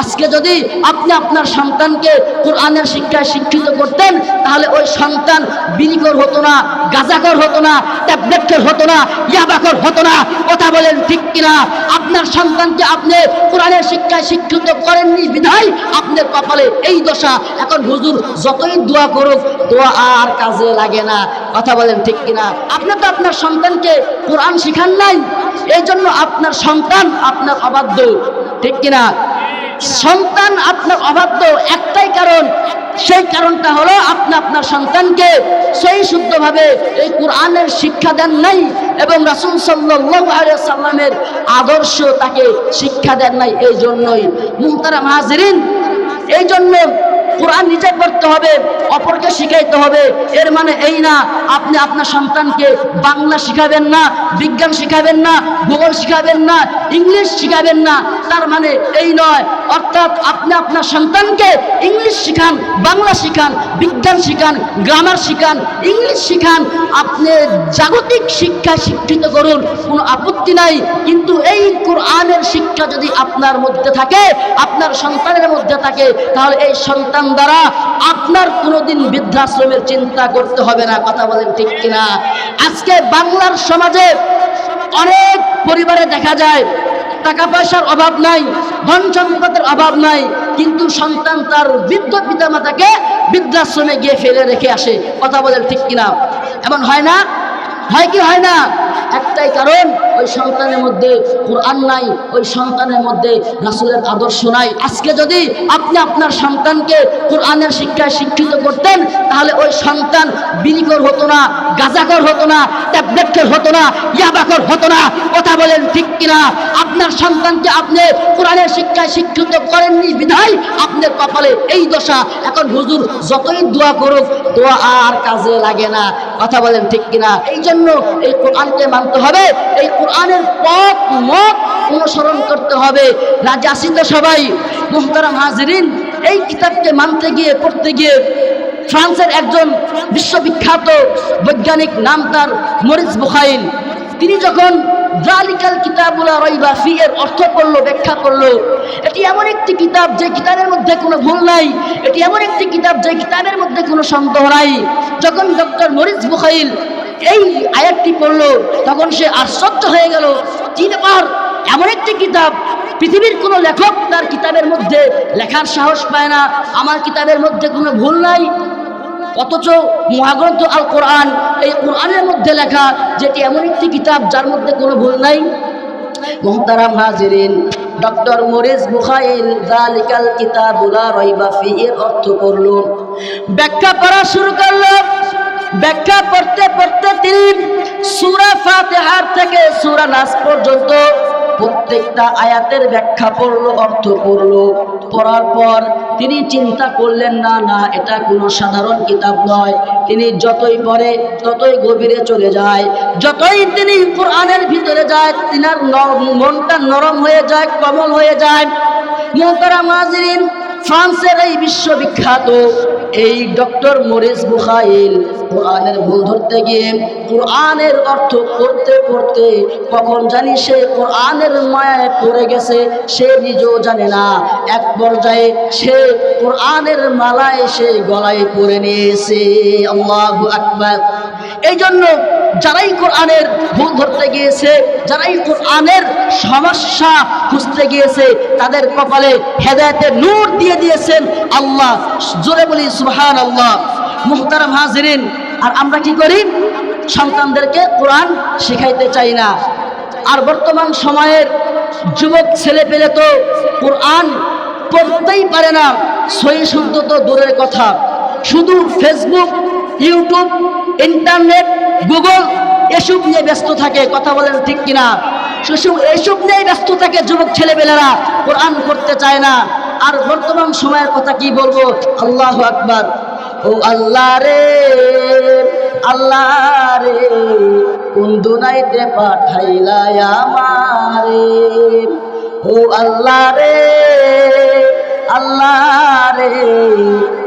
আজকে যদি আপনি আপনার সন্তানকে কোরআনের শিক্ষায় শিক্ষিত করতেন, তাহলে ওই সন্তান বিলিকর হতো না, গাজাকর হতো না ট্যাবলেটকর হতো না, ইয়াবাকর হতো না। কথা বলেন ঠিক কিনা? আপনার সন্তানকে আপনি কোরআনের শিক্ষায় শিক্ষিত করেননি বিধায় আপনার কপালে এই দশা। এখন হুজুর, যতই দোয়া করুক, দোয়া আর কাজে লাগে না। কথা বলেন ঠিক কিনা? আপনি তো আপনার সন্তানকে কোরআন শিখান নাই এই জন্য আপনার সন্তান আপনার অবাধ্য। ঠিক কিনা? সন্তান আপনার অবাধ্য, একটাই কারণ। সেই কারণটা হলো আপনি আপনার সন্তানকে সেই শুদ্ধভাবে এই কোরআনের শিক্ষা দেন নাই এবং রাসুল সাল্লামের আদর্শ তাকে শিক্ষা দেন নাই। এই জন্যই মুহতারা মাহাজরিন এই জন্য কোরআন নিজে করতে হবে, অপরকে শিখাইতে হবে। এর মানে এই না, আপনি আপনার সন্তানকে বাংলা শিখাবেন না, বিজ্ঞান শিখাবেন না, ভূগোল শিখাবেন না, ইংলিশ শিখাবেন না, তার মানে এই নয়। অর্থাৎ আপনি আপনার সন্তানকে ইংলিশ শিখান, বাংলা শিখান, বিজ্ঞান শিখান, গ্রামার শিখান, ইংলিশ শিখান, আপনি জাগতিক শিক্ষা শিক্ষিত করুন, কোনো আপত্তি নাই। কিন্তু এই কোরআনের শিক্ষা যদি আপনার মধ্যে থাকে, আপনার সন্তানের মধ্যে থাকে, তাহলে এই সন্তান দ্বারা আপনার কোনোদিন বৃদ্ধাশ্রমের চিন্তা করতে হবে না, কথা বলেন ঠিক কিনা? আজকে বাংলার সমাজে অনেক পরিবারে দেখা যায় টাকা পয়সার অভাব নাই ধন সম্পদের অভাব নাই, কিন্তু সন্তান তার বৃদ্ধ পিতামাতাকে বৃদ্ধাশ্রমে গিয়ে ফেলে রেখে আসে, কথা বলেন ঠিক কিনা? এমন হয় না? হয় কি হয় না? একটাই কারণ, ওই সন্তানের মধ্যে কোরআন নাই, ওই সন্তানের মধ্যে রাসুলের আদর্শ নাই। আজকে যদি আপনি আপনার সন্তানকে কোরআনের শিক্ষায় শিক্ষিত করতেন, তাহলে ওই সন্তান বিলিকর হতো না গাজাকর হতো না ট্যাবলেটকর হতো না ইয়াবাকর হতো না। কথা বলেন ঠিক কিনা? আপনার সন্তানকে আপনি কোরআনের শিক্ষায় শিক্ষিত করেননি বিধায় আপনার কপালে এই দশা। এখন হুজুর যতই দোয়া করুক, দোয়া আর কাজে লাগে না। কথা বলেন ঠিক কিনা? এই জন্য এই কোরআনকে মানতে হবে। এই কোরআনের পথ, মত অনুসরণ করতে হবে। রাজাসিত তো সবাই? মুহতারাম হাজরিন, এই কিতাবকে মানতে গিয়ে, পড়তে গিয়ে ফ্রান্সের একজন বিশ্ববিখ্যাত বৈজ্ঞানিক নাম তার মরিস বুখাইল তিনি যখন রইবা ফি এর অর্থ ব্যাখ্যা এটি এমন একটি কিতাব যে কিতাবের মধ্যে কোনো ভুল নাই। এটি এমন একটি কিতাব যে কিতাবের মধ্যে কোনো নাই। যখন ডক্টর এই তখন সে আশ্চর্য হয়ে গেল। এমন একটি কিতাব, পৃথিবীর কোনো লেখক তার কিতাবের মধ্যে লেখার সাহস পায় না। আমার কিতাবের মধ্যে কোনো ভুল নাই। অথচ মহাগ্রন্থ আল কোরআন, এই কোরআনের মধ্যে লেখা যেটি এমন একটি কিতাব যার মধ্যে কোনো ভুল নাই। মোহতারাম হাজিরিন, ডক্টর মরিস বুখাইল জালিকাল কিতাবুলা রইবা ফি এর অর্থ করল ব্যাখ্যা করা শুরু করল। ব্যাখ্যা পড়তে পড়তে তিনি সূরা ফাতিহার থেকে সুরা নাস পর্যন্ত প্রত্যেকটা আয়াতের ব্যাখ্যা পড়ল, অর্থ পড়ল। পড়ার পর তিনি চিন্তা করলেন, না না, এটা কোনো সাধারণ কিতাব নয়। তিনি যতই পড়ে, ততই গভীরে চলে যায়। যতই তিনি কোরআনের ভিতরে যায়, তিনার মনটা নরম হয়ে যায়, কমল হয়ে যায়। মোহতারা মাজরিন ফ্রান্সের এই বিশ্ববিখ্যাত এই ডক্টর মরিস বুখাইল কোরআনের ভুল ধরতে গিয়ে কোরআনের অর্থ করতে করতে কখন জানি সে কোরআনের মায়ায় পড়ে গেছে, সে নিজেও জানে না। এক পর্যায়ে সে কোরআনের মালায় সে গলায় পরে নিয়েছে। আল্লাহু আকবার। এই জন্য যারাই কোরআনের ভুল ধরতে গিয়েছে, যারাই কোরআনের সমস্যা খুঁজতে গিয়েছে, তাদের কপালে হেদায়তের নূর দিয়ে দিয়েছেন আল্লাহ। জোরে বলি সুহান আল্লাহ মুহতারাম হাজিরিন, আর আমরা কি করি? সন্তানদেরকে কোরআন শেখাইতে চাই না। আর বর্তমান সময়ের যুবক ছেলে পেলে তো কোরআন পড়তেই পারে না। সই শুদ্ধ তো দূরের কথা। শুধু ফেসবুক ইউটিউব ইন্টারনেট গুগল এসব নিয়ে ব্যস্ত থাকে, কথা বলেন ঠিক কিনা? শুধু এসব নিয়ে ব্যস্ত থাকে যুবক ছেলেবেলেরা কোরআন করতে চায় না। আর বর্তমান সময়ের কথা কি বলব? আল্লাহ আকবার। ও আল্লাহ রে আল্লাহ রে, কোন দুনাইতে পাঠাইলা আমারে? ও আল্লাহ রে আল্লাহ রে,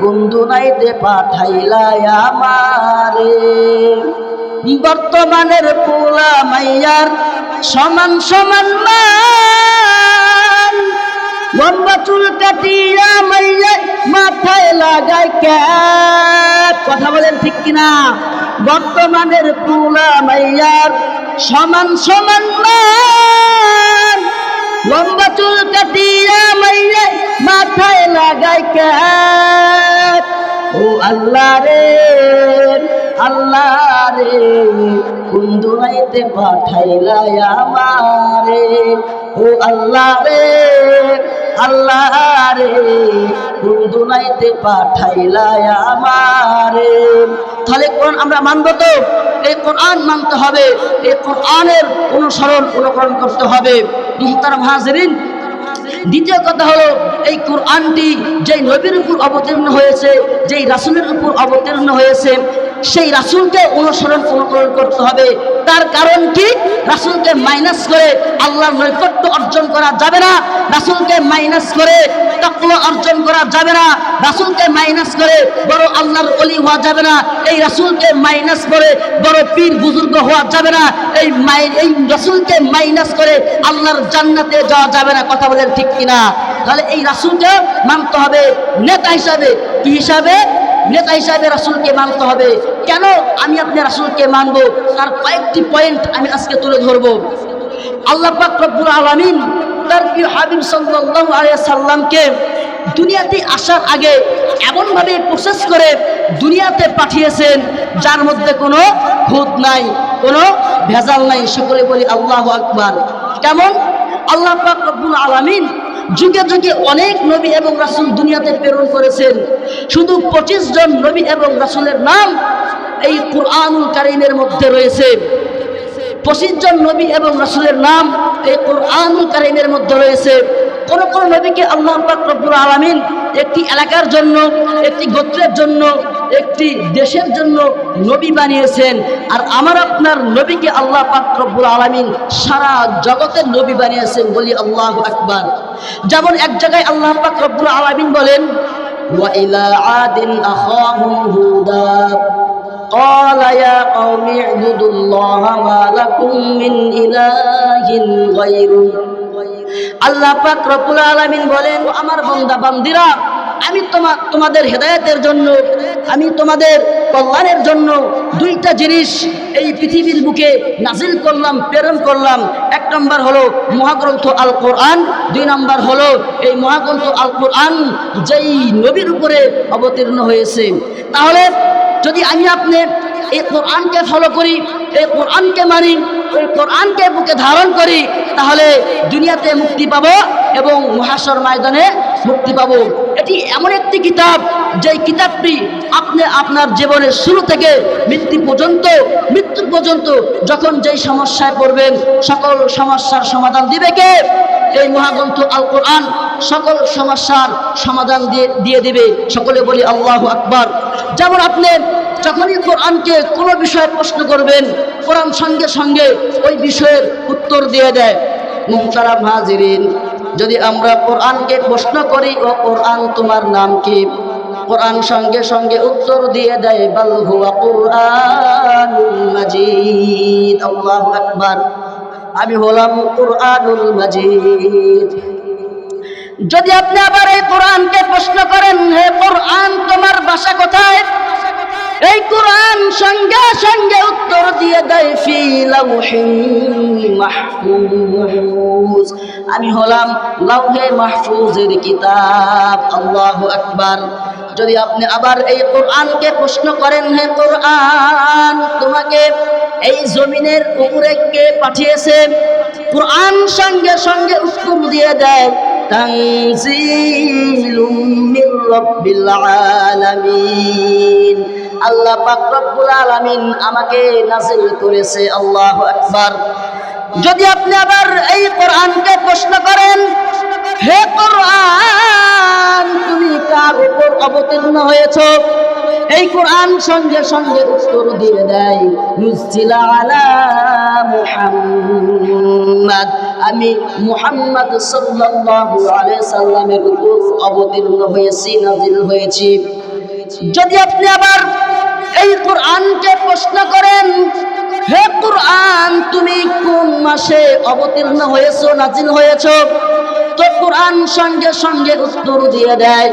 কোন দুনাইতে পাঠাইলা আমারে? বর্তমানের পোলা মাইয়ার সমান সমান মান। লম্বা চুল কাটিয়া মাইয়া মাথায় লাগায় ক্যাপ। কথা বলেন ঠিক কিনা? বর্তমানের পুলা মাইয়ার সমান সমান মান। লম্বা চুল কাটিয়া মাইয়া মাথায় লাগায় ক্যাপ। ও আল্লাহ রে আল্লাহ রে, কোন দুনাইতে পাঠাইলা আমারে? ও আল্লাহ রে আল্লাহ রে, কোন দুনাইতে পাঠাইলা আমারে? তাহলে কোন আমরা মানব তো? এই কোরআন মানতে হবে, এই কোরআনের অনুসরণ, অনুকরণ করতে হবে। মুহতারাম হাজরিন দ্বিতীয় কথা হলো, এই কোরআনটি যেই নবীর উপর অবতীর্ণ হয়েছে, যেই রাসুলের উপর অবতীর্ণ হয়েছে সেই রাসুলকে অনুসরণ করতে হবে। তার কারণ কি? রাসুলকে মাইনাস করে আল্লাহর নৈকট্য অর্জন করা যাবে না। রাসুলকে মাইনাস করে তাকওয়া অর্জন করা যাবে না। রাসুলকে মাইনাস করে বড় আল্লাহর অলি হওয়া যাবে না। এই রাসুলকে মাইনাস করে বড় পীর বুজুর্গ হওয়া যাবে না। এই মাই এই রাসুলকে মাইনাস করে আল্লাহর জান্নাতে যাওয়া যাবে না। কথা বলেন ঠিক কিনা? তাহলে এই রাসুলকে মানতে হবে। নেতা হিসাবে, কি হিসাবে? নেতা হিসাবে রাসুলকে মানতে হবে। কেন আমি আপনি রাসুলকে মানব? তার কয়েকটি পয়েন্ট আমি আজকে তুলে ধরবো। আল্লাহ পাক রব্বুল আলামিন তার প্রিয় হাবিব সাল্লাল্লাহু আলাইহি সাল্লামকে দুনিয়াতে আসার আগে এমনভাবে প্রসেস করে দুনিয়াতে পাঠিয়েছেন, যার মধ্যে কোনো খুঁত নাই, কোনো ভেজাল নাই। সকলে বলি আল্লাহু আকবার। কেমন? আল্লাহ পাক আলামিন যুগে যুগে অনেক নবী এবং রাসুল দুনিয়াতে প্রেরণ করেছেন। শুধু পঁচিশ জন নবী এবং রাসুলের নাম এই কুরআনুল কারীমের মধ্যে রয়েছে। পঁচিশ জন নবী এবং রাসুলের নাম এই কোরআনুল কারীমের মধ্যে রয়েছে। কোন কোন নবীকে আল্লাহ পাক রব্বুল আলামিন একটি এলাকার জন্য, একটি গোত্রের জন্য একটি দেশের জন্য নবী বানিয়েছেন আর আমার আপনার নবীকে আল্লাহ পাক রব্বুল আলামিন সারা জগতের নবী বানিয়েছেন বলি আল্লাহু আকবার যেমন এক জায়গায় আল্লাহ পাক রব্বুল আলামিন বলেন ওয়া ইলা আদিন আখাহুম হুদা قال يا قوم اعبدوا الله ما لكم من إله غيره আল্লাহ পাক রব্বুল আলামিন বলেন "ও আমার বান্দা বান্দিরা আমি তোমা, তোমাদের হেদায়েতের জন্য, আমি তোমাদের কল্যাণের জন্য দুইটা জিনিস এই পৃথিবীর বুকে নাজিল করলাম, প্রেরণ করলাম। এক নম্বর হলো মহাগ্রন্থ আল কোরআন দুই নম্বর হলো এই মহাগ্রন্থ আল কোরআন যেই নবীর উপরে অবতীর্ণ হয়েছে। তাহলে যদি আমি আপনি এই কোরআনকে ফলো করি, এই কোরআনকে মানি, এই কোরআনকে বুকে ধারণ করি, তাহলে দুনিয়াতে মুক্তি পাবো এবং মহাশর ময়দানে মুক্তি পাবো। এটি এমন একটি কিতাব, যেই কিতাবটি আপনি আপনার জীবনের শুরু থেকে মৃত্যু পর্যন্ত মৃত্যু পর্যন্ত যখন যেই সমস্যায় পড়বেন, সকল সমস্যার সমাধান দিবে কে? এই মহাগ্রন্থ আল কোরআন সকল সমস্যার সমাধান দিয়ে দিয়ে দেবে। সকলে বলি, আল্লাহ আকবার। যেমন আপনি যখনই কোরআনকে কোনো বিষয়ে প্রশ্ন করবেন, কোরআন সঙ্গে সঙ্গে ওই বিষয়ের উত্তর দিয়ে দেয়। মুহতারাম হাজিরিন। যদি আমরা কোরআনকে প্রশ্ন করি, ও কোরআন, তোমার নাম কি? কোরআন সঙ্গে সঙ্গে উত্তর দিয়ে দেয়, বাল হুয়া আকবার। আমি হলাম কোরআনুল মাজিদ। যদি আপনি আবার এই কোরআনকে প্রশ্ন করেন, হে কোরআন, তোমার বাসা কোথায়? এই কোরআন সঙ্গে সঙ্গে উত্তর দিয়ে দেয় মাহফুজ। আমি হলাম লাউহে মাহফুজের কিতাব, আল্লাহু আকবার। যদি আপনি আবার এই কোরআনকে প্রশ্ন করেন, হে কোরআন, তোমাকে এই জমিনের উপরে কে পাঠিয়েছে? কোরআন সঙ্গে সঙ্গে উত্তর দিয়ে দেয়, তানজিলুম মির রাব্বিল আলামিন। আল্লাহ পাক রব্বুল আলামিন আমাকে নাজিল করেছে, আল্লাহু আকবার। যদি আপনি আবার এই কোরআনকে প্রশ্ন করেন, হে কোরআন, তুমি কার উপর অবতীর্ণ হয়েছো? এই কোরআন সঙ্গে সঙ্গে উত্তর দিয়ে দেয় নুজিলা আলা আমি মুহাম্মদ সাল্লাল্লাহু আলাইহি সাল্লামের উপর অবতীর্ণ হয়েছি নাজিল হয়েছি। যদি আপনি আবার এই কোরআনকে প্রশ্ন করেন হে কোরআন তুমি কোন মাসে অবতীর্ণ হয়েছো নাজিল হয়েছো? তো কোরআন সঙ্গে সঙ্গে উত্তর দিয়ে দেয়,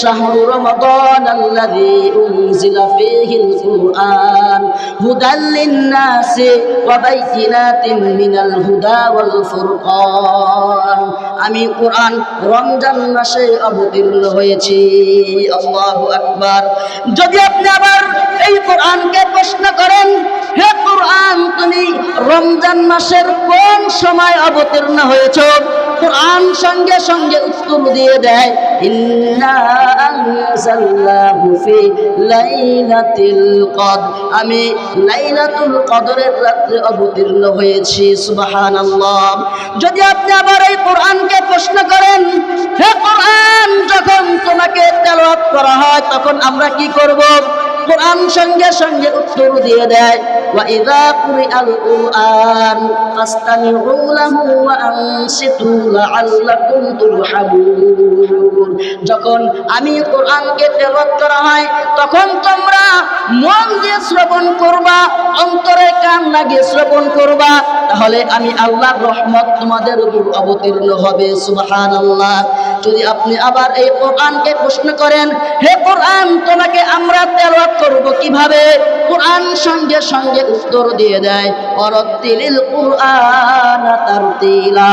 শাহরু রমাদান আল্লাযী উনজিলা ফীহিল কুরআন হুদাল লিন-নাসি ওয়া বাইয়িনাতিন মিনাল হুদা ওয়াল ফুরকান। আমি কোরআন রমজান মাসে অবতীর্ণ হয়েছি, আল্লাহু আকবার। যদি আপনি আবার এই কোরআনকে প্রশ্ন করেন, হে কোরআন, তুমি রমজান মাসের কোন সময় অবতীর্ণ হয়েছ? কোরআন সঙ্গে সঙ্গে উত্তর দিয়ে দেয় আমি লাইলাতুল কদরের রাত্রে অবতীর্ণ হয়েছি, সুবহানাল্লাহ। যদি আপনি আবার এই কোরআনকে প্রশ্ন করেন, হে কোরআন, যখন তোমাকে তেলাওয়াত করা হয়, তখন আমরা কি করব? কোরআন সঙ্গে সঙ্গে উত্তর দিয়ে দেয় وإذا قرئ القرآن فاستمعوا له وأنصتوا لعلكم ترحمون যখন আমি কোরআনকে তেলাওয়াত করা হয় তখন তোমরা মন দিয়ে শ্রবণ করবা অন্তরে কান লাগিয়ে শ্রবণ করবা তাহলে আমি আল্লাহর রহমত তোমাদের উপর অবতীর্ণ হবে সুবহানাল্লাহ যদি আপনি আবার এই কোরআনকে প্রশ্ন করেন হে কোরআন তোমাকে আমরা তেলাওয়াত করব কিভাবে কোরআন সঙ্গে সঙ্গে উত্তর দিয়ে দেয় অরতিলিল কুরআন তারতিলা।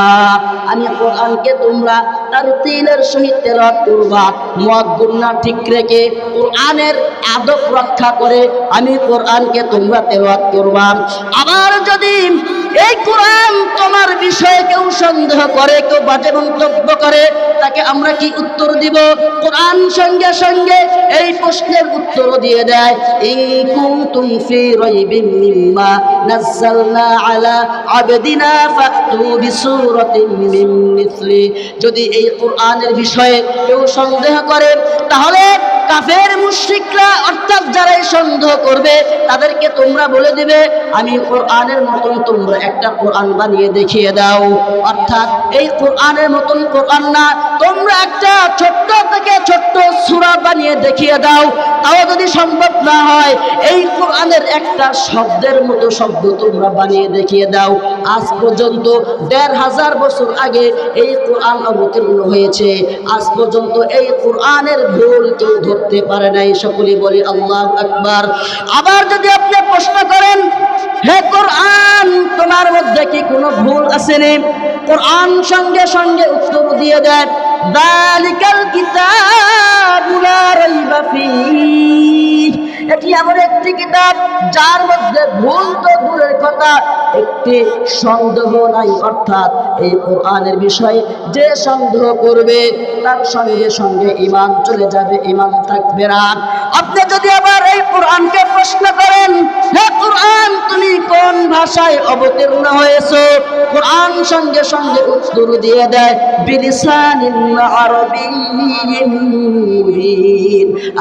আমি কোরআনকে তোমরা তারতিলের সহিত তেলাওয়াত করবা। মত গুন্না ঠিক রেখে কোরআনের আদব রক্ষা করে আমি কোরআনকে তোমরা তেলাওয়াত করবা। আবার যদি এই কোরআন তোমার বিষয়ে কেউ সন্দেহ করে, কেউ বাজে মন্তব্য করে তাকে আমরা কি উত্তর দিব? কোরআন সঙ্গে সঙ্গে এই প্রশ্নের উত্তর দিয়ে দেয়, ইন কুনতুম ফি রাইবিম মিম্মা নাযালনা আলা আবদিনা ফাতু বিসূরাতিন মিন মিথলি। যদি এই কোরআনের বিষয়ে কেউ সন্দেহ করে, তাহলে কাফের মুশ্রিকরা অর্থাৎ যারা সন্দেহ করবে, তাদেরকে তোমরা বলে দিবে, আমি কোরআনের মতন তোমরা একটা কোরআন বানিয়ে দেখিয়ে দাও। অর্থাৎ এই কোরআনের মতন কোরআন না, তোমরা একটা ছোট্ট সূরা বানিয়ে দেখিয়ে দাও। তাও যদি সম্ভব না হয়, এই কোরআনের একটা শব্দের মতো শব্দ তোমরা বানিয়ে দেখিয়ে দাও। আজ পর্যন্ত দেড় হাজার বছর আগে এই কোরআন অবতীর্ণ হয়েছে। আজ পর্যন্ত এই কোরআনের ভুল কেউ ধরতে পারে নাই। সকলে বলি, আল্লাহ আকবার। আবার যদি আপনি প্রশ্ন করেন, হে কোরআন, তোমার মধ্যে কি কোনো ভুল আসেনি কোরআন সঙ্গে সঙ্গে উত্তর দিয়ে দালিকাল এমন একটি কিতাব, যার মধ্যে ভুল তো দূরের কথা, একটি সন্দেহ নাই। অর্থাৎ এই কোরআনের বিষয়ে যে সন্দেহ করবে, তার সঙ্গে সঙ্গে ইমান চলে যাবে ইমান থাকবে না। আপনি যদি আবার এই কোরআনকে প্রশ্ন করেন, হে কোরআন, তুমি কোন ভাষায় অবতীর্ণ হয়েছো? কোরআন সঙ্গে সঙ্গে উত্তর দিয়ে দেয়, বিলিসানিন আরবি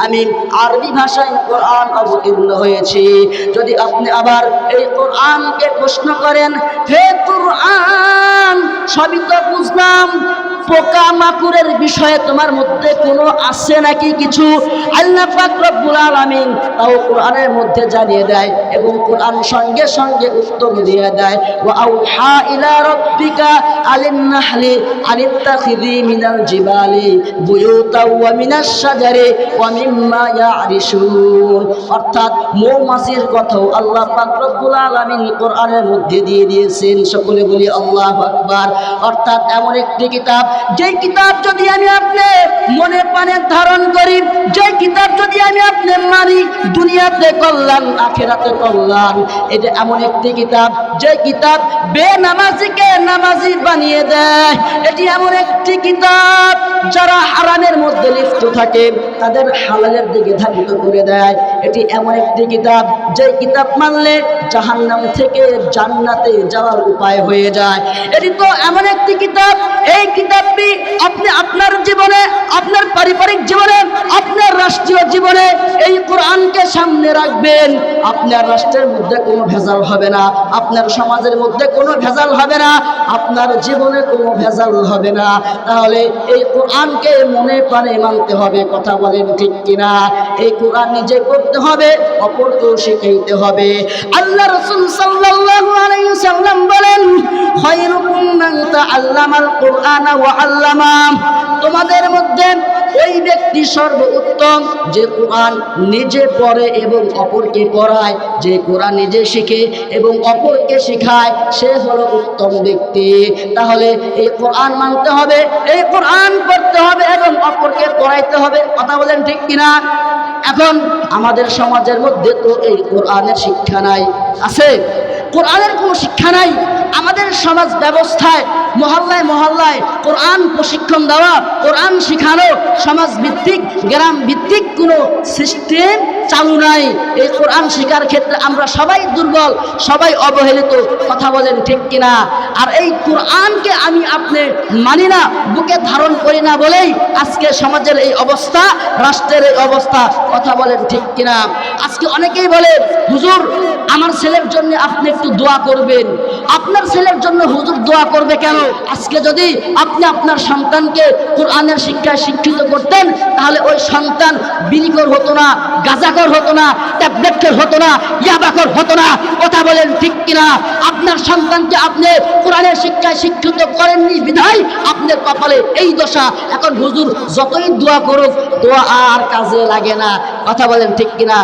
আমি আরবি ভাষায় কোরআন অবতীর্ণ হয়েছি। যদি আপনি আবার এই কোরআনকে প্রশ্ন করেন হে কোরআন সবই তো বুঝলাম। পোকা মাকুরের বিষয়ে তোমার মধ্যে কোনো আছে নাকি কিছু? আল্লাহ পাক মধ্যে জানিয়ে দেয় এবং কোরআন সঙ্গে সঙ্গে উত্তর দিয়ে দেয় অর্থাৎ মৌমাছির কথাও আল্লাহ পাক কোরআনের মধ্যে দিয়ে দিয়েছেন। সকলে বলি আল্লাহু আকবার। অর্থাৎ এমন একটি কিতাব যে কিতাব যদি আমি আপনি মনে প্রাণে ধারণ করি, যে কিতাব যদি আমি আপনি মানি, দুনিয়াতে কল্যাণ, আখেরাতে কল্যাণ। এটা এমন একটি কিতাব, যে কিতাব বেনামাজিকে নামাজি বানিয়ে দেয়। এটি এমন একটি কিতাব যারা হারামের মধ্যে লিপ্ত থাকে, তাদের হালালের দিকে ধাবিত করে দেয়। এটি এমন একটি কিতাব যে কিতাব মানলে জাহান্নাম থেকে জান্নাতে যাওয়ার উপায় হয়ে যায়। এটি তো এমন একটি কিতাব, এই কিতাবটি আপনি আপনার জীবনে, আপনার পারিবারিক জীবনে, আপনার রাষ্ট্রীয় জীবনে এই কোরআনকে সামনে রাখবেন। আপনার রাষ্ট্রের মধ্যে কোনো ভেজাল হবে না, আপনার সমাজের মধ্যে কোনো ভেজাল হবে না, আপনার জীবনে কোনো ভেজাল হবে না। তাহলে এই কোরআনকে মনে প্রাণে মানতে হবে, কথা বলেন ঠিক কিনা? এই কোরআন নিজে করতে হবে অপরকেও শিখাইতে হবে। আল্লাহ রসুল সাল্লাল্লাহু আলাইহি সাল্লাম বলেন, খায়রুকুম মান তাআল্লামাল কোরআন ওয়া আল্লামা। তোমাদের মধ্যে ওই ব্যক্তি সর্বোত্তম যে কোরআন নিজে পড়ে এবং অপরকে পড়ায়, যে কোরআন নিজে শিখে এবং অপরকে শেখায়, সে হলো উত্তম ব্যক্তি। তাহলে এই কোরআন মানতে হবে, এই কোরআন পড়তে হবে এবং অপরকে পড়াইতে হবে, কথা বলেন ঠিক কিনা? এখন আমাদের সমাজের মধ্যে তো এই কোরআনের শিক্ষা নাই, আছে? কোরআনের কোনো শিক্ষা নাই? আমাদের সমাজ ব্যবস্থায়, মহল্লায় মহল্লায় কোরআন প্রশিক্ষণ দেওয়া, কোরআন শেখানো সমাজ ভিত্তিক গ্রাম ভিত্তিক কোনো সিস্টেম চালু নাই। এই কোরআন শেখার ক্ষেত্রে আমরা সবাই দুর্বল, সবাই অবহেলিত, কথা বলেন ঠিক কিনা? আর এই কোরআনকে আমি আপনি মানি না, বুকে ধারণ করি না বলেই আজকে সমাজের এই অবস্থা, রাষ্ট্রের এই অবস্থা, কথা বলেন ঠিক কিনা? আজকে অনেকেই বলে, হুজুর, আমার ছেলের জন্য আপনি একটু দোয়া করবেন। আপনার ছেলের জন্য হুজুর দোয়া করবে কেন? আজকে যদি আপনি আপনার সন্তানকে কোরআনের শিক্ষায় শিক্ষিত করতেন, তাহলে ওই সন্তান বিলিকর হতো না গাজাকর হতো না ট্যাবলেটকর হতো না ইয়াবাকর হতো না। কথা বলেন ঠিক কিনা? আপনার সন্তানকে আপনি কোরআনের শিক্ষায় শিক্ষিত করেননি, বিধায় আপনার কপালে এই দশা। এখন হুজুর যতই দোয়া করুক, দোয়া আর কাজে লাগে না। কথা বলেন ঠিক কিনা?